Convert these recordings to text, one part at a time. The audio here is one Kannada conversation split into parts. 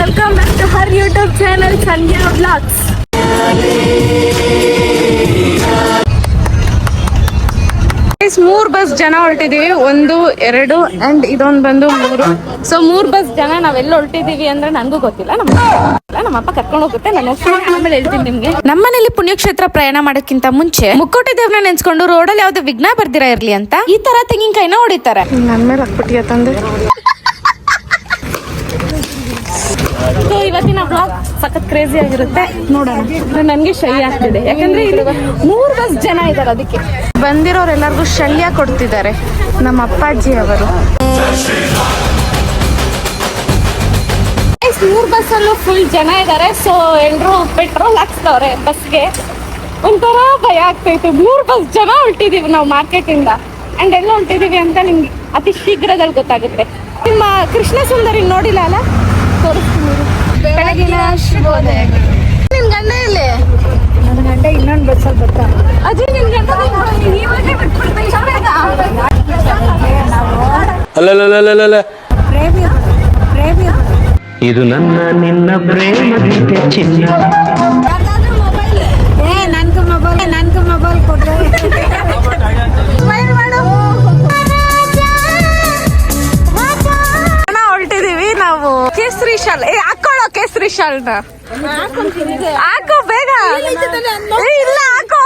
Welcome back to her YouTube channel Sandhya blogs ಮೂರ್ ಬಸ್ ಜನ ಹೊರಟಿದೀವಿ. ಒಂದು ಎರಡು ಅಂಡ್ ಇದೊಂದು ಬಂದು ಮೂರು. ಸೊ ಮೂರ್ ಬಸ್ ಜನ ನಾವೆಲ್ಲ ಹೊರಟಿದೀವಿ ಅಂದ್ರೆ ನನಗೂ ಗೊತ್ತಿಲ್ಲ. ನಮ್ಮಪ್ಪ ನಮ್ಮ ಅಪ್ಪ ಕರ್ಕೊಂಡು ಹೋಗುತ್ತೆ. ನಾನು ಆಮೇಲೆ ಹೇಳ್ತೀನಿ ನಿಮ್ಗೆ. ನಮ್ಮನೇಲಿ ಪುಣ್ಯಕ್ಷೇತ್ರ ಪ್ರಯಾಣ ಮಾಡೋಕ್ಕಿಂತ ಮುಂಚೆ ಮುಕ್ಕೋಟಿ ದೇವ್ರನ್ನ ನೆನ್ಸ್ಕೊಂಡು ರೋಡಲ್ಲಿ ಯಾವ್ದು ವಿಘ್ನ ಬರ್ದಿರ ಇರ್ಲಿ ಅಂತ ಈ ತರ ತೆಂಗಿನಕಾಯಿನ ಹೊಡಿತಾರೆ. ನನ್ನ ಮೇಲೆ ಹಾಕ್ಬಿಟ್ಟಿಯ ತಂದೆ? ಸೊ ಇವತ್ತಿನ ಬ್ಲಾಗ್ ಸಖತ್ ಕ್ರೇಜಿ ಆಗಿರುತ್ತೆ. ನೋಡೋಣ. ನನಗೆ ಶೈ ಆಗ್ತಿದೆ. ಯಾಕಂದ್ರೆ ಇಲ್ಲಿ ಮೂರು ಬಸ್ ಜನ ಇದ್ದಾರೆ ಅದಕ್ಕೆ. ಬಂದಿರೋರೆಲ್ಲರಿಗೂ ಶಲ್ಯ ಕೊಡ್ತಿದ್ದಾರೆ. ನಮ್ಮ ಅಪ್ಪಾಜಿ ಅವರು. ಮೂರು ಬಸ್ಸಲ್ಲೂ ಫುಲ್ ಜನ ಇದ್ದಾರೆ ಸೊ ಎಲ್ಲರೂ ಪೆಟ್ರೋಲ್ ಹಾಕ್ಸ್ತವ್ರೆ ಬಸ್ಗೆ ಒಂಥರ ಭಯ ಆಗ್ತೈತೆ. ಮೂರು ಬಸ್ ಜನ ಹೊರಟಿದೀವಿ ನಾವು ಮಾರ್ಕೆಟಿಂದ. ಅಂಡ್ ಎಲ್ಲ ಹೊರಟಿದೀವಿ ಅಂತ ನಿಮ್ಗೆ ಅತಿ ಶೀಘ್ರದಲ್ಲಿ ಗೊತ್ತಾಗುತ್ತೆ. ನಿಮ್ಮ ಕೃಷ್ಣ ಸುಂದರಿ ನೋಡಿಲ್ಲ ಅಲ್ಲ? ತೋರಿಸ್ತೀನಿ. ಬೆಳಗಿನ ಶುಭೋದಯಗಳು. ನಿನ್ ಗಂಡ ಇಲ್ಲಿ ನನ್ನ ಗಂಡ ಇನ್ನೊಂದು ಬಸ್ಸಲ್ಲಿ ಬರ್ತಾ ಅದೇ ನಿನ್ ಗಂಡ ನೀನ್ ಇವಾಗ್ಲೇ ಬಿಟ್ಬಿಡ್ತೀನಿ ಬೇಗ. ಅಲ್ಲಲ್ಲಲ್ಲಲ್ಲ ಪ್ರೇಮಿ ಪ್ರೇಮಿ ಇದು ನನ್ನ ನಿನ್ನ ಪ್ರೇಮ ಚಿನ್ನ. ಕೇಸರಿ ಶಾಲ್. ಏ, ಹಾಕೊಳ್ಳೋ ಕೇಸರಿ ಶಾಲ್ನ. ಹಾಕೋ, ಬೇಗ. ಇಲ್ಲ, ಹಾಕೋ.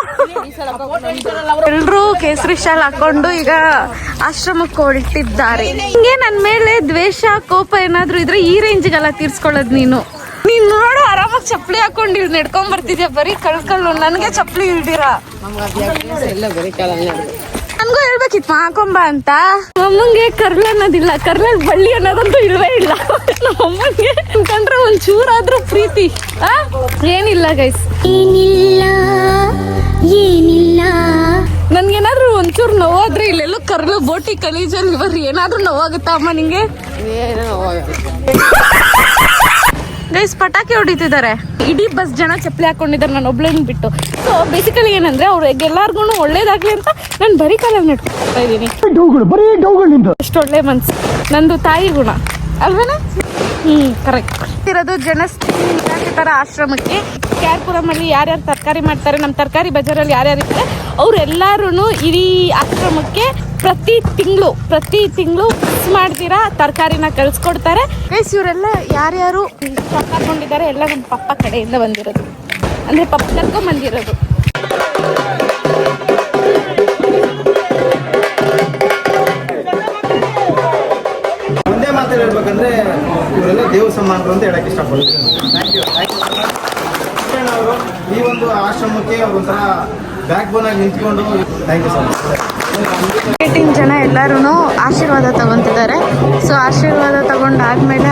ಎಲ್ರೂ ಕೇಸರಿ ಶಾಲ್ ಹಾಕೊಂಡು ಈಗ ಆಶ್ರಮಕ್ಕೆ ಹೊರಟಿದ್ದಾರೆ. ಹಿಂಗೆ ನನ್ ಮೇಲೆ ದ್ವೇಷ, ಕೋಪ ಏನಾದ್ರು ಇದ್ರೆ ಈ ರೇಂಜ್ಗೆಲ್ಲ ತೀರ್ಸ್ಕೊಳ್ಳೋದ್ ನೀನು. ನೀನ್ ನೋಡು, ಆರಾಮಾಗಿ ಚಪ್ಪಲಿ ಹಾಕೊಂಡು ಇಲ್ಲಿ ನಡ್ಕೊಂಡ್ ಬರ್ತಿದ್ಯಾ? ಬರೀ ಕಳ್ಕಲ್ಲು ನನ್ಗೆ ಚಪ್ಪಲಿ ಇಲ್ದಿರಾ ನನ್ಗೂ ಹೇಳ್ಬೇಕಿತ್ತು ಹಾಕೊಂಬ ಅಂತ. ಅಮ್ಮಂಗೆ ಕರ್ಲೆ ಅನ್ನೋದಿಲ್ಲ, ಕರ್ಲಲ್ಲಿ ಬಳ್ಳಿ ಅನ್ನೋದಂತೂ ಇಲ್ವೇ ಇಲ್ಲ. ನಮ್ಮಮ್ಮಂಗೆ ಕಂಡ್ರೆ ಒಂದ್ ಚೂರಾದ್ರೂ ಪ್ರೀತಿ. ಆ? ಏನಿಲ್ಲ ಗೈಸ್ ಏನಿಲ್ಲ ಏನಿಲ್ಲ. ನನ್ಗೇನಾದ್ರೂ ಒಂಚೂರು ನೋವಾದ್ರೆ ಇಲ್ಲೆಲ್ಲೋ ಕರ್ಲು ಬೋಟಿ ಕಲೀಜಲ್ಲಿ ಬರ್ರಿ. ಏನಾದ್ರೂ ನೋವಾಗುತ್ತಾ ಅಮ್ಮ ನಿಂಗೆ? ಗೈಸ್ ಪಟಾಕಿ ಹೊಡಿತಿದ್ದಾರೆ. ಇಡೀ ಬಸ್ ಜನ ಚಪ್ಪಲಿ ಹಾಕೊಂಡಿದ್ದಾರೆ. ನಾನು ಒಬ್ಳೇನ್ ಬಿಟ್ಟು. ಸೊ ಬೇಸಿಕಲಿ ಏನಂದ್ರೆ ಅವ್ರಿಗೆ ಎಲ್ಲಾರ್ಗು ಒಳ್ಳೇದಾಗ್ಲಿ ಅಂತ ನಾನು ಬರೀ ಕಾಲ ನಡ್ಕೊತಾ ಇದ್ದೀನಿ. ಅಷ್ಟು ಒಳ್ಳೆ ಮನ್ಸು. ನಂದು ತಾಯಿ ಗುಣ. ಅಲ್ವೇನಾ? ಕರೆಕ್ಟ್ ಇರೋದು ಜನಸ್ಥಿತಿ ತರ ಆಶ್ರಮಕ್ಕೆ. ಕ್ಯಾರ್ಪುರಮಲ್ಲಿ ಯಾರ್ಯಾರು ತರಕಾರಿ ಮಾಡ್ತಾರೆ ನಮ್ಮ ತರಕಾರಿ ಬಜಾರಲ್ಲಿ ಯಾರ್ಯಾರು ಇರ್ತಾರೆ ಅವರೆಲ್ಲರೂ ಇಡೀ ಆಶ್ರಮಕ್ಕೆ ಪ್ರತಿ ತಿಂಗಳು ಪ್ರತಿ ತಿಂಗಳು ಫಿಕ್ಸ್ ಮಾಡ್ತೀರಾ ತರಕಾರಿನ ಕಳ್ಸಿಕೊಡ್ತಾರೆ. ಗೈಸ್ ಇವರೆಲ್ಲ ಯಾರ್ಯಾರು ಕರ್ಕೊಂಡಿದ್ದಾರೆ ಎಲ್ಲ ನಮ್ಮ ಪಪ್ಪ ಕಡೆಯಿಂದ ಬಂದಿರೋದು. ಅಂದ್ರೆ ಪಪ್ಪ ಕರ್ಕೊಂಡ್ ಬಂದಿರೋದು ಹೇಳ್ಬೇಕಂದ್ರೆ ಇವರೆಲ್ಲ ದೇವ ಸಮಾನರು ಅಂತ ಹೇಳಕ್ ಇಷ್ಟಪಡ್ತೀನಿ. ಯು ಈ ಒಂದು ಆಶ್ರಮಕ್ಕೆ ಅವರೊಂಥರ ಬ್ಯಾಕ್ ಬೋನ್ ಆಗಿ ನಿಂತ್ಕೊಂಡು thank you so much eighteen ಜನ ಎಲ್ಲರೂ ಆಶೀರ್ವಾದ ತಗೊತಿದ್ದಾರೆ. ಸೊ ಆಶೀರ್ವಾದ ತಗೊಂಡಾದ್ಮೇಲೆ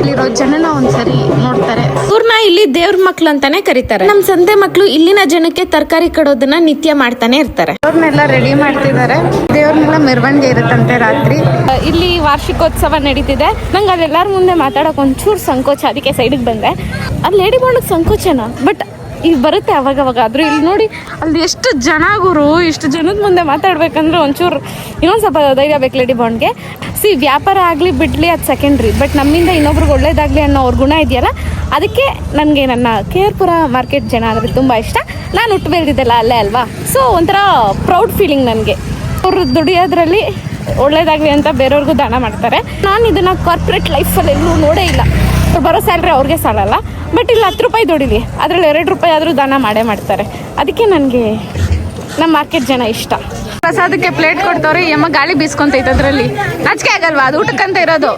ಇಲ್ಲಿರೋ ಜನನ ಒಂದ್ಸರಿ ನೋಡ್ತಾರೆ. ಇವ್ರನ್ನ ಇಲ್ಲಿ ದೇವ್ರ ಮಕ್ಳು ಅಂತಾನೆ ಕರೀತಾರೆ. ನಮ್ ಸಂತೆ ಮಕ್ಳು ಇಲ್ಲಿನ ಜನಕ್ಕೆ ತರಕಾರಿ ಕಡೋದನ್ನ ನಿತ್ಯ ಮಾಡ್ತಾನೆ ಇರ್ತಾರೆ. ಅವ್ರನ್ನೆಲ್ಲ ರೆಡಿ ಮಾಡ್ತಿದ್ದಾರೆ. ದೇವ್ರನ್ನೆಲ್ಲ ಮೆರವಣಿಗೆ ಇರುತ್ತಂತೆ ರಾತ್ರಿ. ಇಲ್ಲಿ ವಾರ್ಷಿಕೋತ್ಸವ ನಡೀತಿದೆ. ನಂಗೆ ಅದೆಲ್ಲರ ಮುಂದೆ ಮಾತಾಡೋಕೆ ಒಂಚೂರು ಸಂಕೋಚ ಅದಕ್ಕೆ ಸೈಡಿಗೆ ಬಂದೆ. ಅಲ್ಲಿ ಲೇಡಿ ಮಾಡೋಕೆ ಸಂಕೋಚನ? ಬಟ್ ಈಗ ಬರುತ್ತೆ ಅವಾಗ ಅವಾಗ ಆದ್ರೂ ಇಲ್ಲಿ ನೋಡಿ, ಅಲ್ಲಿ ಎಷ್ಟು ಜನ ಗುರು, ಇಷ್ಟು ಜನದ ಮುಂದೆ ಮಾತಾಡ್ಬೇಕಂದ್ರೆ ಒಂಚೂರು ಇನ್ನೊಂದು ಸ್ವಲ್ಪ ಧೈರ್ಯ ಬೇಕು ಲೇಡಿ ಬಾಂಡ್ಗೆ ಸಿ ವ್ಯಾಪಾರ ಆಗಲಿ ಬಿಡ್ಲಿ ಅದು ಸೆಕೆಂಡ್ರಿ ಬಟ್ ನಮ್ಮಿಂದ ಇನ್ನೊಬ್ರಿಗೆ ಒಳ್ಳೇದಾಗಲಿ ಅನ್ನೋ ಅವ್ರ ಗುಣ ಇದೆಯಲ್ಲ, ಅದಕ್ಕೆ ನನಗೆ ನನ್ನ ಕೇರ್ಪುರ ಮಾರ್ಕೆಟ್ ಜನ ಅಂದರೆ ತುಂಬ ಇಷ್ಟ. ನಾನು ಹುಟ್ಟು ಬೆಳೆದಿದ್ದೆಲ್ಲ ಅಲ್ಲೇ ಅಲ್ವಾ? ಸೊ ಒಂಥರ ಪ್ರೌಡ್ ಫೀಲಿಂಗ್ ನನಗೆ. ಅವರು ದುಡಿಯೋದ್ರಲ್ಲಿ ಒಳ್ಳೇದಾಗಲಿ ಅಂತ ಬೇರೆಯವ್ರಿಗೂ ದಾನ ಮಾಡ್ತಾರೆ. ನಾನು ಇದನ್ನು ಕಾರ್ಪೊರೇಟ್ ಲೈಫಲ್ಲಿ ಎಲ್ಲೂ ನೋಡೇ ಇಲ್ಲ. ಬರೋ ಸ್ಯಾಲ್ರಿ ಅವ್ರಿಗೆ ಸಾಲಲ್ಲ. ಬಟ್ ಇಲ್ಲಿ ಹತ್ತು ರೂಪಾಯಿ ದುಡಿಲಿ. ಅದರಲ್ಲಿ ಎರಡು ರೂಪಾಯಿ ಆದರೂ ದಾನ ಮಾಡೇ ಮಾಡ್ತಾರೆ. ಅದಕ್ಕೆ ನನಗೆ ನಮ್ಮ ಮಾರ್ಕೆಟ್ ಜನ ಇಷ್ಟ. ಪ್ರಸಾದಕ್ಕೆ ಪ್ಲೇಟ್ ಕೊಡ್ತವ್ರೆ ಯಮ್ಮ ಗಾಳಿ ಬೀಸ್ಕೊಂತೈತೆ ಅದರಲ್ಲಿ. ನಾಚಿಕೆ ಆಗಲ್ವಾ? ಅದು ಊಟಕ್ಕಂತ ಇರೋದು.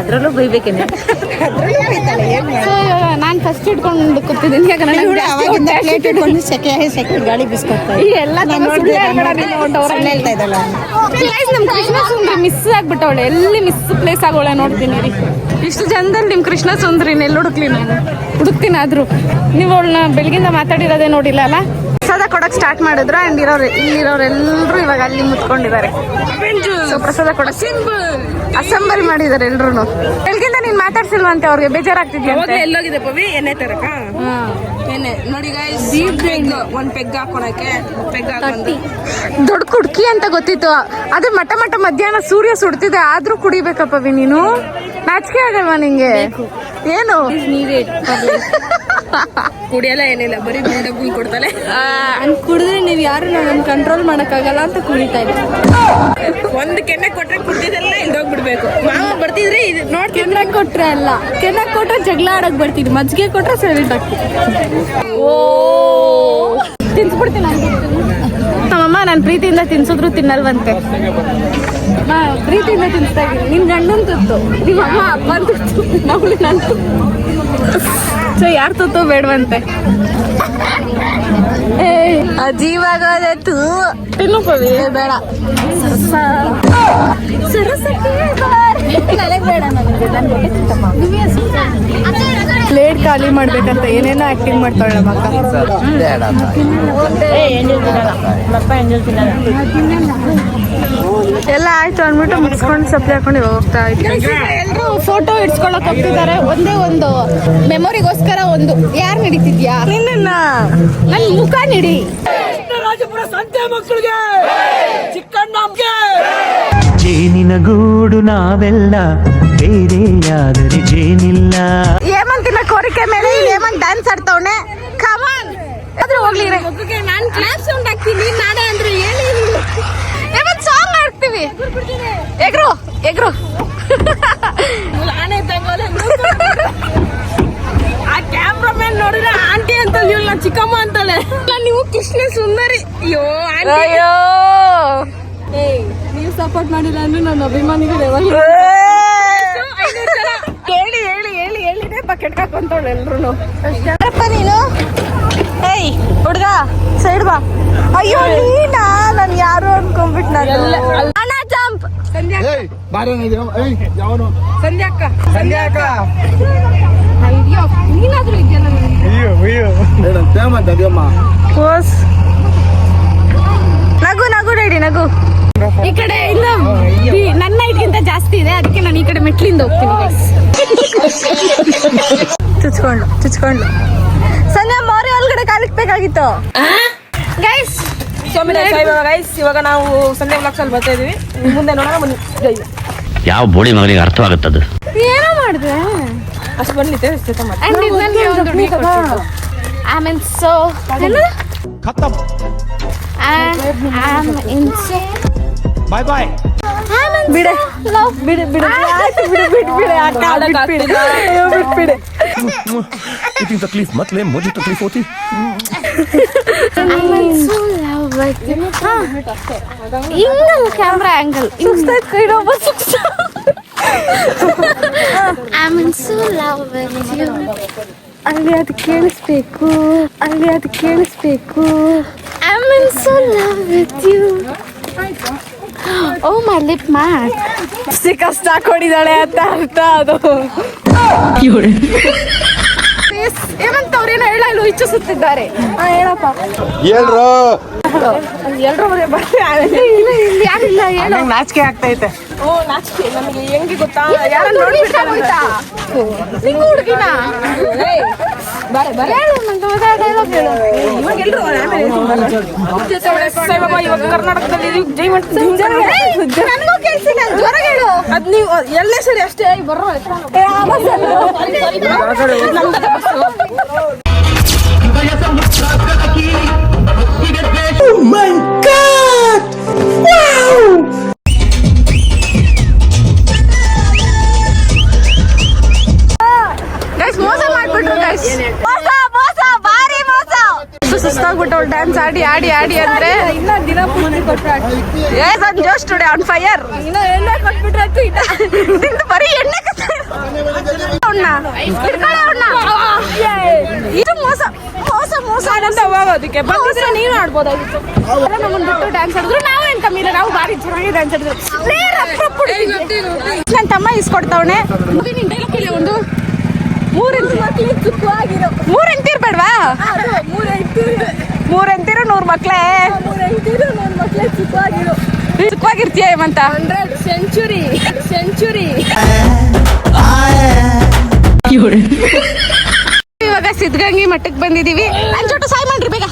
ಅದರಲ್ಲೂ ಬೈಬೇಕೇನೆ? ನಾನು ಫಸ್ಟ್ ಇಟ್ಕೊಂಡು ಕೂತಿದ್ದೀನಿ ಯಾಕಂದ್ರೆ ಅವಾಗಿಂದ ಪ್ಲೇಟ್ ಇಟ್ಕೊಂಡು. ಸೆಕೆ ಸೆಕೆ ಗಾಳಿ ಬಿಸ್ಕೊಡ್ತಾ ಈ ಎಲ್ಲ ಹೇಳ್ತಾ ಇದ್ದಲ್ಲ Guys, ನಮ್ಮ ಕೃಷ್ಣ ಸುಂದ್ರಿ ಮಿಸ್ ಆಗ್ಬಿಟ್ಟವಳೆ ಎಲ್ಲಿ ಮಿಸ್ ಪ್ಲೇಸ್ ಆಗೋಳೆ ನೋಡ್ತೀನಿ ರೀ ಇಷ್ಟು ಜನದಲ್ಲಿ ನಿಮ್ಮ ಕೃಷ್ಣ ಸುಂದ್ರಿನ ಎಲ್ಲ ಹುಡುಕ್ಲಿ ನಾನು? ಹುಡುಕ್ತೀನಿ ಆದರೂ. ನೀವು ಅವಳನ್ನ ಬೆಳಗಿಂದ ಮಾತಾಡಿರೋದೇ ನೋಡಿಲ್ಲ ಅಲ್ಲ? ಪ್ರಸಾದ ಕೊಡಕ್ ಸ್ಟಾರ್ಟ್ ಮಾಡಿದ್ರು ಅಂಡ್ ಇರೋರು ಇಲ್ಲಿರೋರೆಲ್ಲರೂ ಇವಾಗ ಅಲ್ಲಿ ಮುತ್ಕೊಂಡಿದ್ದಾರೆ ಸೊ ಪ್ರಸಾದ ಕೊಡಕ್ ಅಸೆಂಬಲ್ ಮಾಡಿದಾರೆ ಎಲ್ರು ಬೆಳಗಿಂದ ನೀನ್ ಮಾತಾಡ್ಸಿಲ್ವಂತೆ ಅವ್ರಿಗೆ ಬೇಜಾರಾಗ್ತಿದ್ಯಂತೆ ಎಲ್ಲೋಗಿದೆ ಪವಿ? ಎಣ್ಣೆ ತರಕ? ಎಣ್ಣೆ. ನೋಡಿ ಗಾಯ್ಸ್ ಪೆಗ್ ಒಂದ್ ಪೆಗ್ ಹಾಕೊಳಕ್ಕೆ ಪೆಗ್ ಹಾಕೊಂಡು. ದೊಡ್ಡ ಕುಡ್ಕಿ ಅಂತ ಗೊತ್ತಿತ್ತು. ಅದೇ ಮಟ ಮಟ ಮಧ್ಯಾಹ್ನ ಸೂರ್ಯ ಸುಡ್ತಿದೆ ಆದ್ರೂ ಕುಡಿಬೇಕಪ್ಪ ವಿ ನೀನು? ನಾಚಿಕೆ ಆಗಲ್ವಾ ನಿಂಗೆ? ಏನು? ಕುಡಿಯಲ್ಲ ಏನಿಲ್ಲ ಬರೀ ಗುಂಡ್ ಕೊಡ್ತಾಳೆ. ಕುಡಿದ್ರೆ ನೀವು ಯಾರು ನನ್ನ ಕಂಟ್ರೋಲ್ ಮಾಡಕ್ಕಾಗಲ್ಲ ಅಂತ ಕುಡಿತಾ ಇದ್ದೆ ಒಂದ್ ಕೆನ್ನೆ ಕೊಟ್ರೆ ಕುಡ್ದಿದ್ದೆಲ್ಲ ಇಲ್ದೋಗ್ಬಿಡ್ಬೇಕು ಮಾವ ಬರ್ತಿದ್ರೆ ಇದು ನೋಡ್ ಕೆನ್ನೆ ಕೊಟ್ರೆ ಅಲ್ಲ. ಕೆನ್ನಾಗ್ ಕೊಟ್ರೆ ಜಗಳ ಆಡಕ್ ಬರ್ತೀನಿ ಮಜ್ಜಿಗೆ ಕೊಟ್ರೆ ಸರಿ ಆಗ್ತೀನಿ ಓ. ತಿನ್ಸ್ಬಿಡ್ತೀನಿ ನಮ್ಮಮ್ಮ ನಾನು ಪ್ರೀತಿಯಿಂದ ತಿನ್ಸಿದ್ರು ತಿನ್ನಲ್ವಂತೆ. ಪ್ರೀತಿಯಿಂದ ತಿನ್ಸ್ತಾ ಇದ್ದೀನಿ. ನಿನ್ ಗಂಡನ್ ತುತ್ತು. ನಿಮ್ಮ ಅಮ್ಮ ಅಪ್ಪ ತುತ್ತು. ನಾವು ನನ್ನ ಸೊ ಯಾರ ತುತ್ತು ಬೇಡವಂತೆ? ಅಜೀವಾಗೋದತ್ತು ತಿನ್ನು ಕವಿ. ಬೇಡ. ನನಗೆ ಬೇಡ ನನಗೆ ಪ್ಲೇಟ್ ಖಾಲಿ ಮಾಡ್ಬೇಕಂತ ಏನೇನೋ ಆಕ್ಟಿಂಗ್ ಮಾಡ್ತಾಳೆ ಮಕ್ಕ ಎಲ್ಲ ಆಯ್ತು ಅಂದ್ಬಿಟ್ಟು ಮುಗಿಸ್ಕೊಂಡು ಸಪ್ಲೈ ಹಾಕೊಂಡು ಹೋಗ್ತಾ ಇದ್ವಿ ಫೋಟೋ ಇಡ್ಸ್ಕೊಳಕ್ ಹೋಗ್ತಿದ್ದಾರೆ ಒಂದೇ ಒಂದು ಮೆಮೊರಿಗೋಸ್ಕರ ಒಂದು. ಯಾರು ನಡೀತಿದ್ಯಾ? ನಿನ್ನ ನನ್ನ ಮುಖ ನಡಿ. ಜೇನಿನ ಗೂಡು ನಾವೆಲ್ಲ ಬೇರೆಯಾದರೆ ಜೇನಿಲ್ಲ. ಹೇಮಂತಿನ ಕೋರಿಕೆ ಮೇಲೆ ಹೇಮಂತ್ ಡ್ಯಾನ್ಸ್ ಆಡ್ತವನೆ. ಕಮಾನ್ ಆದ್ರೂ ಹೋಗ್ಲಿ ನಾನು ಕ್ಲಾಪ್ ಸೌಂಡ್ ಹಾಕ್ತೀನಿ. ನಾನೇ ಅಂದ್ರೆ ಹೇಳಿ. ಹೇಮಂತ್ ಸಾಂಗ್ ಹಾಕ್ತೀವಿ ಎಗ್ರು ಎಗ್ರು ನಾನೇ ತಗೋಲೆ ಆ ಕ್ಯಾಮ್ರಾಮನ್ ನೋಡಿದ್ರೆ ಆಂಟಿ ಅಂತ ಇವಳು ಚಿಕ್ಕಮ್ಮ ಅಂತಾಳೆ. ನೀವು ಕೃಷ್ಣ ಸುಂದರಿ. ಅಯ್ಯೋ ಆಂಟಿ. ಅಯ್ಯೋ. ನೀವು ಸಪೋರ್ಟ್ ಮಾಡಿಲ್ಲ ಅಂದ್ರೆ ನನ್ನ ಅಭಿಮಾನಿಗಳು ಹೇಳಿ ಹೇಳಿ ಹೇಳಿ ಹೇಳಿನೇ ಬಕೆಟ್ ಹಾಕೊಂತವಳು ಎಲ್ರು ಯಾರಪ್ಪ ನೀನು? ಏಯ್ ಹುಡ್ಗ ಸೈಡ್ ಬಾ. ಅಯ್ಯೋ ನೀನಾ? ನಾನು ಯಾರು ಅನ್ಕೊಂಡ್ಬಿಟ್ಟು ನಾನು. ಅಣ್ಣ ಅಯ್ಯೋ ನೀನಾದ್ರೂ ಇದೆಯಲ್ಲ ಕೋಸ್ ನಗು ನಗು ರೆಡಿ ನಗು ಈ ಕಡೆ ಇಲ್ಲ ನನ್ನ ಹೈಟ್ಗಿಂತ ಜಾಸ್ತಿ ಇದೆ ಅದಕ್ಕೆ ನಾನು ಈ ಕಡೆ ಮೆಟ್ಲಿಂದ ಹೋಗ್ತೀನಿ. ಚುಚ್ಕೊಂಡು ಚುಚ್ಕೊಂಡು ಸಂಜೆ ಮೋರಿ ಒಳಗಡೆ ಕಾಲಿಕ್ಬೇಕಾಗಿತ್ತು ಗೈಸ್ ಗೈಸ್ ಇವಾಗ ನಾವು ಸಂಧ್ಯಾ ಲಕ್ಷಲ್ ಬರ್ತಾ ಇದೀವಿ ಮುಂದೆ ನೋಡೋಣ ಯಾವ ಬೋಳಿ ಮಗನಿಗೆ ಅರ್ಥವಾಗುತ್ತದು ಏನೋ ಮಾಡಿದೆ ಅಷ್ಟು ಬರ್ಲಿ ತೇರಿಸ್ತೈತೆ ಮತ್ತೆ ಅಂಡ್ ಇದು ನನಗೆ ಒಂದು ಹುಡುಗಿ ಕೊಟ್ಟಿದ್ದು I mean so am in so bye bye ಬಿಡೆ ಲವ್ ಬಿಡು ಬಿಡು ಆಯ್ತು ಬಿಡು ಬಿಡು ಬಿಡು ಅಕ್ಕ ಬಿಟ್ಬಿಡು ಅಯ್ಯೋ, ಬಿಟ್ಬಿಡು इतनी तकलीफ मत ले मुझे तकलीफ होती ಹಿಂಗಲ್ಲ ಕ್ಯಾಮ್ರಾ ಆಂಗಲ್ ಸುಸ್ತಾಯ್ತು ಕೈ ನೋವು ಅಲ್ಲಿ ಅದು ಕೇಳಿಸ್ಬೇಕು ಅಲ್ಲಿ ಅದು ಕೇಳಿಸ್ಬೇಕು. I so love with you oh my lipstick ಹಾಕೊಂಡಿದ್ದಾಳೆ ಅಂತ ಅರ್ಥ ಅದು. ಏನಂತ ಅವ್ರೇನೋ ಹೇಳ ಇಲ್ಲಿ ಇಚ್ಛಿಸುತ್ತಿದ್ದಾರೆ. ಹಾ ಎಲ್ರು ಯಾರಿಲ್ಲ ಹೇಳು. ನಾಚಿಕೆ ಆಗ್ತೈತೆ. ಓ ನಾಚಿಕೆ. ನಮಗೆ ಹೆಂಗೆ ಗೊತ್ತಾ? ಯಾರ ಹುಡುಗಿನ? ಬಾರೆ ಬಾರೆ ಹೇಳು ನಂಗೆ ಡೈಲಾಗ್ ಹೇಳು. ಇವಾಗ ಇವಾಗ ಕರ್ನಾಟಕದಲ್ಲಿ ಇದೀವಿ, ಜೈ ಮಟ್ ನನಗೂ ಕೇಳಿಸಿಲ್ಲ ಜ್ವರ ಹೇಳು. ಅದ್ ನೀವು ಎಲ್ಲೇ ಸರಿ ಅಷ್ಟೇ ಬರ್ರೋ ಗೈಸ್ ಮೋಸ ಮಾಡ್ಬಿಟ್ರು ಗೈಸ್ ಮೋಸ ಮೋಸ ಭಾರಿ ಮೋಸ ಸುಸ್ತಾಗ್ಬಿಟ್ಟು ಡ್ಯಾನ್ಸ್ ಆಡಿ ಆಡಿ ಆಡಿ ಅಂದ್ರೆ ಇನ್ನ ದಿನ ಪೂರ್ತಿ ಕೊಟ್ರೆ ಏಸ್ ಆನ್ ಜೋಶ್ ಟುಡೇ ಆನ್ ಫೈರ್ ಇನ್ನ ಎಣ್ಣೆ ಕೊಟ್ಬಿಟ್ರೆ ಆಯ್ತು ಇನ್ನ ನಿಂದು ಬರೀ ಎಣ್ಣೆ ಅವ್ನ ಹಿಡ್ಕೊಳ್ಳೋ ಅವ್ನ ಇದು ಮೋಸ ಮೋಸ ಮೋಸ ಅಂತ ಹೋಗೋದಕ್ಕೆ ಬಂದಿದ್ರೆ ನೀನು ಆಡ್ಬೋದಾಗಿತ್ತು. ನಮ್ಮನ್ನ ಬಿಟ್ಟು ಡ್ಯಾನ್ಸ್ ಆಡಿದ್ರು ನಾವು ಏನ್ ಕಮ್ಮಿ ಇಲ್ಲ ನಾವು ಭಾರಿ ಚೆನ್ನಾಗಿ ಡ್ಯಾನ್ಸ್ ಆಡಿದ್ರು ಲೇ, ರಪ್ಪ ರಪ್ಪ ಹುಡುಗಿ. ನನ್ ತಮ್ಮ ಇಸ್ಕೊಡ್ತಾವಣೆ ನಿನ್ ಡೈಲಾಗ್ ಕೇಳಿ ಒಂದು ಚುಕ್ಕವಾಗಿರೋ ಮೂರೆಂಟಿರ್. ಬೇಡ್ವಾ ಮೂರೆಂಟಿರು ನೂರ್ ಮಕ್ಳೇ ನನ್ನ ಚುಕ್ಕವಾಗಿರ್ತೀಯ ಹೇಮಂತ? Hundred century century. ಇವಾಗ ಸಿದ್ಧಗಂಗಿ ಮಠಕ್ಕೆ ಬಂದಿದೀವಿ. ಅಂಚೋಟು ಸಾಯ್ ಮಾಡ್ರಿ ಬೇಗ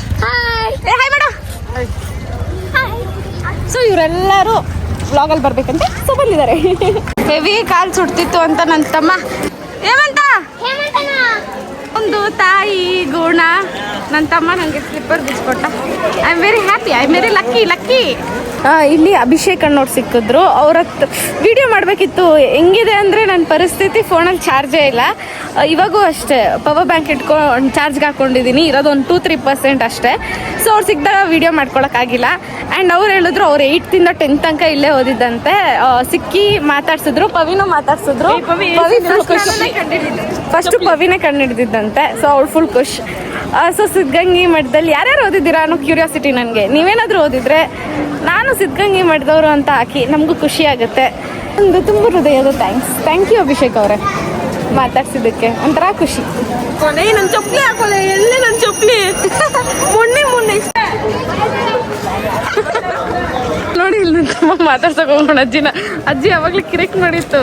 ಏ ಹಾಯ್ ಮಾಡು ಸೊ ಇವರೆಲ್ಲರೂ ವ್ಲಾಗಲ್ಲಿ ಬರ್ಬೇಕಂತ. ಸೊ ಬಂದಿದ್ದಾರೆ. ಹೆವಿ ಕಾಲು ಸುಡ್ತಿತ್ತು ಅಂತ ನನ್ನ ತಮ್ಮ. ಹೇಮಂತ! ಒಂದು ತಾಯಿ ಗುಣ. ನನ್ನ ತಮ್ಮ ನನಗೆ slipper ಬಿಚ್ಕೊಟ್ಟ. I am very happy I am very lucky lucky ಇಲ್ಲಿ ಅಭಿಷೇಕ್ ಅನ್ನೋರು ಸಿಕ್ಕಿದ್ರು. ಅವ್ರ ಹತ್ರ ವಿಡಿಯೋ ಮಾಡಬೇಕಿತ್ತು. ಹೆಂಗಿದೆ ಅಂದರೆ ನನ್ನ ಪರಿಸ್ಥಿತಿ ಫೋನಲ್ಲಿ ಚಾರ್ಜೇ ಇಲ್ಲ. ಇವಾಗೂ ಅಷ್ಟೇ. ಪವರ್ ಬ್ಯಾಂಕ್ ಇಟ್ಕೊಂಡು ಚಾರ್ಜ್ಗೆ ಹಾಕ್ಕೊಂಡಿದ್ದೀನಿ ಇರೋದು ಒಂದು ಟೂ ತ್ರೀ ಪರ್ಸೆಂಟ್ ಅಷ್ಟೇ. ಸೊ ಅವ್ರು ಸಿಕ್ಕಿದಾಗ ವಿಡಿಯೋ ಮಾಡ್ಕೊಳಕ್ಕಾಗಿಲ್ಲ ಆ್ಯಂಡ್ ಅವ್ರು ಹೇಳಿದ್ರು ಅವ್ರು ಏಯ್ತಿಂದ ಟೆಂತ್ ತನಕ ಇಲ್ಲೇ ಓದಿದ್ದಂತೆ. ಸಿಕ್ಕಿ ಮಾತಾಡ್ಸಿದ್ರು ಪವಿನೂ ಮಾತಾಡ್ಸಿದ್ರು. ಪವಿ ಫಸ್ಟ್ ಪವಿನೇ ಕಂಡು ಹಿಡಿದಿದ್ದಂತೆ. ಸೊ ಅವ್ಳು ಫುಲ್ ಖುಷ್. ಸೊ ಸಿದ್ಧಗಂಗಿ ಮಠದಲ್ಲಿ ಯಾರ್ಯಾರು ಓದಿದ್ದೀರಾ ಅನ್ನೋ ಕ್ಯೂರಿಯಾಸಿಟಿ ನನಗೆ. ನೀವೇನಾದರೂ ಓದಿದ್ರೆ ನಾನು ಸಿದ್ಧಗಂಗಿ ಮಠದವರು ಅಂತ ಹಾಕಿ ನಮಗೂ ಖುಷಿ ಆಗುತ್ತೆ. ಒಂದು ತುಂಬ ಹೃದಯದ ಥ್ಯಾಂಕ್ಸ್ ಥ್ಯಾಂಕ್ ಯು ಅಭಿಷೇಕ್ ಅವರೇ. ಮಾತಾಡ್ಸಿದ್ದಕ್ಕೆ ಒಂಥರ ಖುಷಿ. ಕೊನೆ ನನ್ನ ಚಪ್ಪಲಿ ಹಾಕೋಲೆ ಎಲ್ಲೇ ನನ್ನ ಚಪ್ಪಲಿ? ಮೊನ್ನೆ ಮೊನ್ನೆ. ನೋಡಿ ಇಲ್ಲಿ ತುಂಬ ಮಾತಾಡ್ಸಕ್ ಹೋಗೋಣ ಅಜ್ಜಿನ ಅಜ್ಜಿ ಯಾವಾಗ್ಲೂ ಕಿರಿಕ್ ನೋಡಿತ್ತು.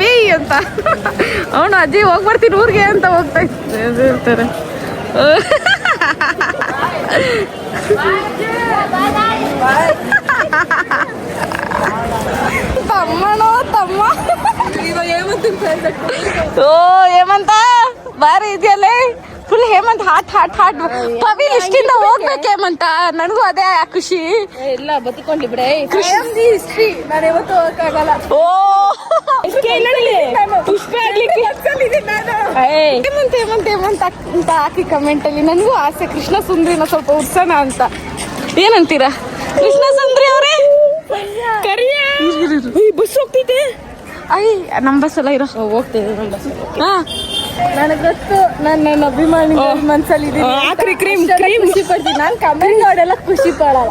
ಪೇಯಿ ಅಂತ. ಅವನು ಅಜ್ಜಿ ಹೋಗ್ಬರ್ತೀನಿ ಊರಿಗೆ ಅಂತ ಹೋಗ್ತಾ ಇತ್ತು ಇರ್ತಾರೆ. ತಮ್ಮನೋ ತಮ್ಮ ಇವಾಗ ಹೇಮಂತ್ ಓ ಹೇಮಂತ ಬಾರಿ ಇದೆಯಲ್ಲೇ full Hemanth hot hot hot. Pavi ಇಷ್ಟಿಂದ ಹೋಗ್ಬೇಕು ಹೇಮಂತ. ನನಗೂ ಅದೇ ಖುಷಿ. ಎಲ್ಲ ಬತ್ತಿಕೊಂಡಿ ಬಿಡೆ. ಹಿಸ್ಟ್ರಿ ನಾನು ಯಾವತ್ತೂ ಹೋಗಕ್ಕಾಗಲ್ಲ ಓ. ಪುಷ್ಪ ಆಗ್ಲಿಕ್ಕೆ. ಹೇಮಂತ್ ಹೇಮಂತ್ ಹೇಮಂತ್ ಅಂತ ಹಾಕಿ ಕಮೆಂಟ್ ಅಲ್ಲಿ. ನನಗೂ ಆಸೆ ಕೃಷ್ಣ ಸುಂದ್ರಿನ ಸ್ವಲ್ಪ ಉತ್ಸಾಹ ಅಂತ. ಏನಂತೀರಾ? ಕೃಷ್ಣ ಸುಂದ್ರಿ ಅವರೇ? ಕರಿಯ? ಬಸ್ ಹೋಗ್ತಿದ್ದೆ? ಅಯ್ಯ ನಮ್ಮ ಬಸ್ ಎಲ್ಲ ಇರೋ ಹೋಗ್ತೇನೆ ಹಾ. ನನಗೆ ಗೊತ್ತು ನಾನು ನನ್ನ ಅಭಿಮಾನಿ ಮನ್ಸಲ್ಲಿ ಆಕ್ರಿ ಕ್ರೀಮ್ ಕ್ರೀಮ್ ಖುಷಿ ಪಡ್ತೀನಿ. ನಾನು ಕಮೆಂಟ್ ನೋಡೆಲ್ಲ ಖುಷಿ ಪಡಲ್ಲ.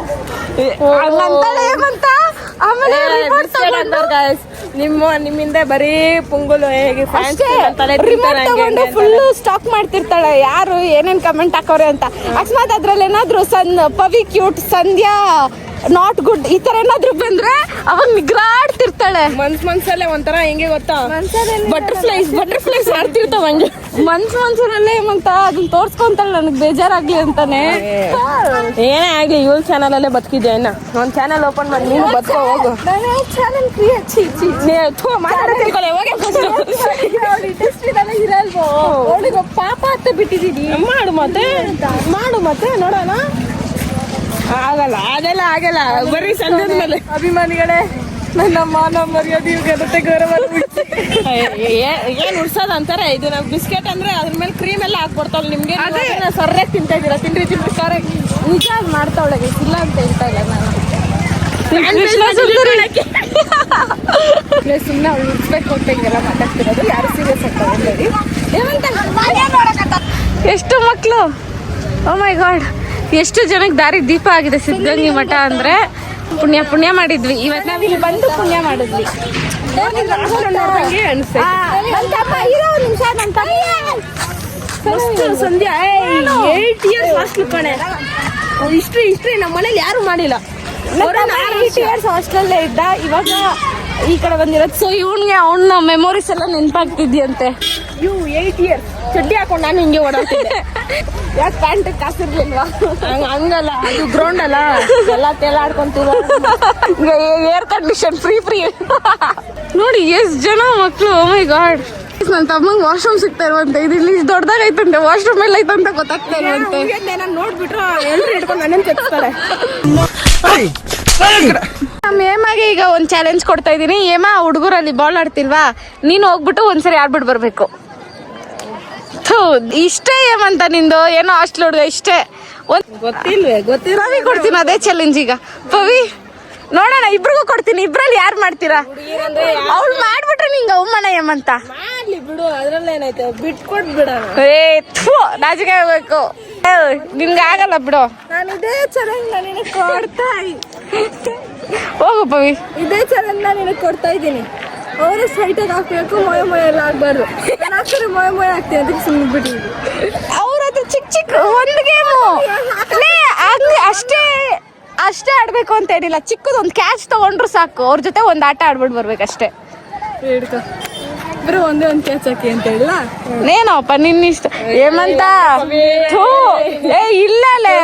ನಿಮ್ಮ ನಿಮ್ಮಿಂದ ಬರೀ ಪುಂಗುಲು ಹೇಗೆ ಫುಲ್ ಸ್ಟಾಕ್ ಮಾಡ್ತಿರ್ತಾಳೆ. ಯಾರು ಏನೇನ್ ಕಮೆಂಟ್ ಹಾಕೋರೆ ಅಂತ. ಅಕಸ್ಮಾತ್ ಅದ್ರಲ್ಲಿ ಏನಾದ್ರು ಸನ್ Pavi cute Sandhya not good ಈ ತರ ಏನಾದ್ರು ಬಂದ್ರೆ ಅವಾಗ ನಿಗ್ರಾಡ್ತಿರ್ತಾಳೆ. ಮನ್ಸ್ ಮನ್ಸಲ್ಲೇ ಒಂಥರ ಹೆಂಗೆ ಗೊತ್ತಾ? ಬಟರ್ಫ್ಲೈಸ್ ಬಟರ್ಫ್ಲೈಸ್ ಮಾಡ್ತಿರ್ತಾವ ಹಂಗೆ. ಮನ್ಸ್ ಮನ್ಸಲ್ಲೇ ಮಂತ ಅದನ್ನ ತೋರ್ಸ್ಕೊಂತಾಳೆ ನನಗೆ ಬೇಜಾರಾಗ್ಲಿ ಅಂತಾನೆ. ಏನೇ ಆಗ್ಲಿ ಇವಳ ಚಾನಲ್ ಅಲ್ಲೇ ಬದುಕಿದ್ದೆ ಇನ್ನ? ಒಂದ್ ಚಾನಲ್ ಓಪನ್ ಮಾಡಿ ನೀನು ಬದುಕೋ ಹೋಗು. ಚಾನಲ್ ಮಾತಾಡೋದಿರ್ಕೊಳ್ಳಿ, ಹೋಗೆ ಅವಳಿಗೆ ಪಾಪ ಅಂತ ಮಾಡು ಮತ್ತೆ ಮಾಡು ಮತ್ತೆ ನೋಡೋಣ. ಆಗಲ್ಲ ಅದೆಲ್ಲ ಆಗಲ್ಲ. ಬರೀ ಸಂಜೆ ಮೇಲೆ ಅಭಿಮಾನಿಗಳೇ ನನ್ನ ಮಾನ ಮರ್ಯಾದೆ ಘನತೆ ಗೌರವ ಏನ್ ಉಡ್ಸೋದ್ ಅಂತಾರೆ? ಇದು ನಾವು ಬಿಸ್ಕೆಟ್ ಅಂದ್ರೆ ಅದ್ರ ಮೇಲೆ ಕ್ರೀಮ್ ಎಲ್ಲ ಹಾಕ್ಬಿಡ್ತಾವ್ ನಿಮ್ಗೆ. ಸರ್ರೆ ತಿಂತಾ ಇದೀರ ತಿನ್ರಿ ತಿನ್ರಿ ಸಾರೆ ನಿಜ ಅದ್ ಮಾಡ್ತಾವಳೆ ಇಲ್ಲ ಅಂತ ಹೇಳ್ತಾ ಇಲ್ಲ ನಾನು. ಸುಮ್ಮನೆ ಅವ್ಳು ಉಡ್ಸ್ಬೇಕು ಅಂತ ಹಿಂಗೆಲ್ಲ ಮಾತಾಡ್ತಿರೋದು. ಯಾರು ಸೀರಿಯಸ್ ಅಂತ ತಗೊಂಬೇಡಿ. ಎಷ್ಟು ಮಕ್ಕಳು ಓ ಮೈ ಗಾಡ್ ಎಷ್ಟು ಜನಕ್ಕೆ ದಾರಿ ದೀಪ ಆಗಿದೆ ಸಿದ್ಧಗಂಗಿ ಮಠ ಅಂದ್ರೆ ಪುಣ್ಯ ಪುಣ್ಯ ಮಾಡಿದ್ವಿ. ಇವತ್ತು ನಾವು ಇಲ್ಲಿ ಬಂದು ಪುಣ್ಯ ಮಾಡಿದ್ವಿ. ಮಸ್ತ್ ಸಂಧ್ಯಾ. ಏಟ್ ಇಯರ್ಸ್ ಹಾಸ್ಟೆಲ್ ಕಣೆ. ಇಷ್ಟ್ರಿ ಇಷ್ಟ್ರಿ ನಮ್ಮ ಮನೇಲಿ ಯಾರು ಮಾಡಿಲ್ಲ. ಇಯರ್ಸ್ ಹಾಸ್ಟೆಲ್ಲೇ ಇದ್ದ. ಇವಾಗ ಈ ಕಡೆ ಬಂದಿರೋದು. ಸೊ ಇವನ್ಗೆ ಅವನ ಮೆಮೊರೀಸ್ ಎಲ್ಲ ನೆನಪಾಗ್ತಿದ್ಯಂತೆ. ಯು ಏಟ್ ಇಯರ್ಸ್ ಚಡ್ಡಿ ಹಾಕೊಂಡು ನಾನು ಹಿಂಗೆ ಓಡಾಡ್ತಿದ್ದೆ. ಯಾಕೆ ಪ್ಯಾಂಟ್ ಕಾಸಿರ್ಲಿಲ್ವಾ? ಹಂಗ- ಹಂಗಲ್ಲ ಅದು ಗ್ರೌಂಡ್ ಅಲ್ಲ. ಎಲ್ಲ ತೇಲಾಡ್ಕೊಂತೀವ ಏರ್ ಕಂಡೀಷನ್ ಫ್ರೀ ಫ್ರೀ ನೋಡಿ ಎಷ್ಟು ಜನ ಮಕ್ಕಳು ಮೈ ಗಾಡ್ ನನ್ನ ತಮ್ಮಂಗೆ ವಾಶ್ರೂಮ್ ಸಿಗ್ತಾ ಇರುವಂತೆ. ಇದು ಇಲ್ಲಿ ದೊಡ್ಡದಾಗ ಐತಂತೆ ವಾಶ್ರೂಮ್ ಎಲ್ಲ ಐತಂತ ಗೊತ್ತಾಗ್ತಾ ಇರುವಂತೆ ನಾನು ನೋಡ್ಬಿಟ್ರು ಎಲ್ರು ಹಿಡ್ಕೊಂಡು ನನ್ನ ಕೆತ್ತಿಸ್ತಾರೆ ನಮ್ಮ ಏಮಾಗೆ ಈಗ ಒಂದು ಚಾಲೆಂಜ್ ಕೊಡ್ತಾ ಇದ್ದೀನಿ. ಏಮಾ ಹುಡುಗರಲ್ಲಿ ಬಾಲ್ ಆಡ್ತಿಲ್ವಾ? ನೀನು ಹೋಗ್ಬಿಟ್ಟು ಒಂದ್ಸರಿ ಆಡ್ಬಿಟ್ಟು ಬರಬೇಕು. ಥೂ ಇಷ್ಟೇ ಏಮಂತ ನಿಂದು. ಏನೋ ಹಾಸ್ಟೆಲ್ ಹುಡುಗ ಇಷ್ಟೇ. ಪವಿ ಕೊಡ್ತೀನಿ ಅದೇ ಚಾಲೆಂಜ್ ಈಗ. ಪವಿ ನೋಡೋಣ ಇಬ್ರಿಗೂ ಕೊಡ್ತೀನಿ. ಇಬ್ರಲ್ಲಿ ಯಾರು ಮಾಡ್ತೀರಾ? ಅವ್ಳು ಮಾಡ್ಬಿಟ್ರೆ ನಿಂಗೆ ಅವಮಾನ ಏಮಂತ ಬಿಡು ಅದ್ರಲ್ಲಿ ಏನೈತೆ ಬಿಟ್ಕೊಟ್ ಬಿಡೋಣ ಏ ಥೂ ನಾಚಿಕೆ ಆಗ್ಬೇಕು. ಏ, ನಿನ್ಗೆ ಆಗಲ್ಲ ಬಿಡು. ನಾನು ಇದೇ ನಾನು ನಿನಗೆ ಕೊಡ್ತಾ ಹೋಗು ಪವಿ. ಇದೇ ಚೆನ್ನಾಗಿ ನಾನು ನಿನಗೆ ಕೊಡ್ತಾ ಇದ್ದೀನಿ. ಅವರು ಸೈಟಾಗಿ ಹಾಕ್ಬೇಕು ಮೊಯ ಮೊಯ ಎಲ್ಲ ಆಗ್ಬಾರ್ದು. ನಾನು ಹಾಕ್ತಾರೆ ಮೊಯ ಮೊಯ ಆಗ್ತೀನಿ ಅದಕ್ಕೆ ಸುಮ್ಮನೆ ಬಿಡಿ ಅವ್ರ ಹತ್ರ ಚಿಕ್ಕ ಚಿಕ್ಕ ಒಂದು ಗೇಮು ಅಷ್ಟೇ ಅಷ್ಟೇ ಆಡ್ಬೇಕು ಅಂತ ಏನಿಲ್ಲ. ಚಿಕ್ಕದೊಂದು ಕ್ಯಾಚ್ ತಗೊಂಡ್ರು ಸಾಕು. ಅವ್ರ ಜೊತೆ ಒಂದು ಆಟ ಆಡ್ಬಿಟ್ಟು ಬರ್ಬೇಕಷ್ಟೇ. ಹಿಡ್ಕೊ ಇಬ್ರು ಒಂದೇ ಒಂದ್ ಕೇಚಕ್ಕೆ ಅಂತ ಹೇಳ ನೇನಪ್ಪ ನಿನ್ನಿಷ್ಟ. ಏಮಂತ ಥೂ, ಏ ಇಲ್ಲಲೇ.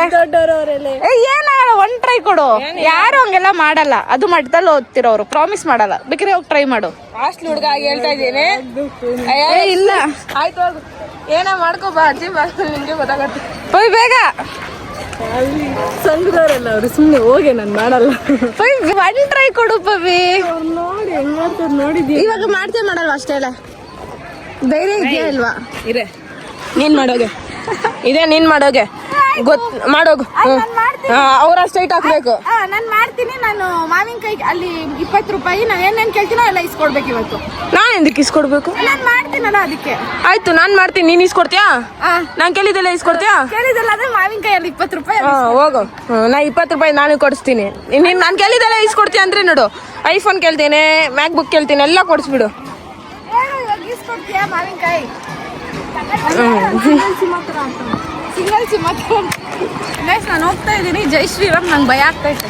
ಏ ಏನಾಗಲ್ಲ ಒಂದ್ ಟ್ರೈ ಕೊಡು. ಯಾರು ಹಂಗೆಲ್ಲ ಮಾಡಲ್ಲ. ಅದು ಮಟ್ಟದಲ್ಲಿ ಓದ್ತಿರೋರು. ಪ್ರಾಮಿಸ್ ಮಾಡಲ್ಲ. ಬೇಕ್ರೆ ಹೋಗಿ ಟ್ರೈ ಮಾಡು. ಹಾಸ್ಟ್ಲ್ ಹುಡುಗ ಹೇಳ್ತಾ ಇದ್ದೀನಿ. ಏ ಇಲ್ಲ. ಆಯ್ತು ಹೋಗು. ಏನ ಮಾಡ್ಕೋ ಬಾ. ಅಜ್ಜಿ ಬಾ. ನಿಂಗೆ ಗೊತ್ತಾಗತ್ತೆ. ಹೋಯ್ ಬೇಗ. ಸಂಘದವರೆಲ್ಲ ಅವರು ಸುಮ್ಮನೆ ಹೋಗಿ ನಾನು ಮಾಡಲ್ಲ. ಒನ್ ಟ್ರೈ ಕೊಡು ಪವಿ. ನೋಡಿ ಹೆಂಗ್ ಮಾಡ್ತಾರೆ ನೋಡಿದ್ವಿ ಇವಾಗ ಮಾಡ್ತೇವೆ ಮಾಡಲ್ವಾ ಅಷ್ಟೇ ಧೈರ್ಯ ಇದೆಯಾ ಇಲ್ವಾ? ಇರೇ. ನೀನ್ ಮಾಡೋಗೆ. ಇದೇ ನೀನ್ ಮಾಡೋಗೆ. ಗೊತ್ ಮಾಡೋಗು. ಅವ್ರ ಸ್ಟ್ರೈಟ್ ಹಾಕ್ಬೇಕು. ನಾನು ಮಾಡ್ತೀನಿ. ನಾನು ಮಾವಿನಕಾಯಿ ಅಲ್ಲಿ ಇಪ್ಪತ್ತು ರೂಪಾಯಿ ನಾನು ಏನೇನು ಕೇಳ್ತೀನೋ ಎಲ್ಲ ಇಸ್ಕೊಡ್ಬೇಕು ಇವತ್ತು. ನಾನು ಎಂದಕ್ಕೆ ಇಸ್ಕೊಡ್ಬೇಕು? ನಾನು ಮಾಡ್ತೀನಲ್ಲ ಅದಕ್ಕೆ. ಆಯ್ತು ನಾನು ಮಾಡ್ತೀನಿ. ನೀನು ಇಸ್ಕೊಡ್ತೀಯಾ? ನಾನು ಕೇಳಿದೆಲ್ಲ ಇಸ್ಕೊಡ್ತೀಯಾ? ಕೇಳಿದಲ್ಲ ಅದೇ ಮಾವಿನಕಾಯಲ್ಲಿ ಇಪ್ಪತ್ತು ರೂಪಾಯಿ ಹಾ ಹೋಗು. ನಾ ಇಪ್ಪತ್ತು ರೂಪಾಯಿ ನಾನು ಕೊಡಿಸ್ತೀನಿ. ನೀನು ನಾನು ಕೇಳಿದೆಲ್ಲ ಇಸ್ಕೊಡ್ತೀಯ ಅಂದ್ರೆ ನೋಡು. ಐಫೋನ್ ಕೇಳ್ತೀನಿ ಮ್ಯಾಕ್ ಬುಕ್ ಕೇಳ್ತೀನಿ ಎಲ್ಲ ಕೊಡಿಸ್ಬಿಡು. ಮಾವಿನಕಾಯಿ? ಸಿಂಗಲ್ ಸಿ ಮಾತ್ರ. ಗೈಸ್ ನಾನು ಹೋಗ್ತಾ ಇದ್ದೀನಿ. ಜೈ ಶ್ರೀರಾಮ್ ನಂಗೆ ಭಯ ಆಗ್ತೈತೆ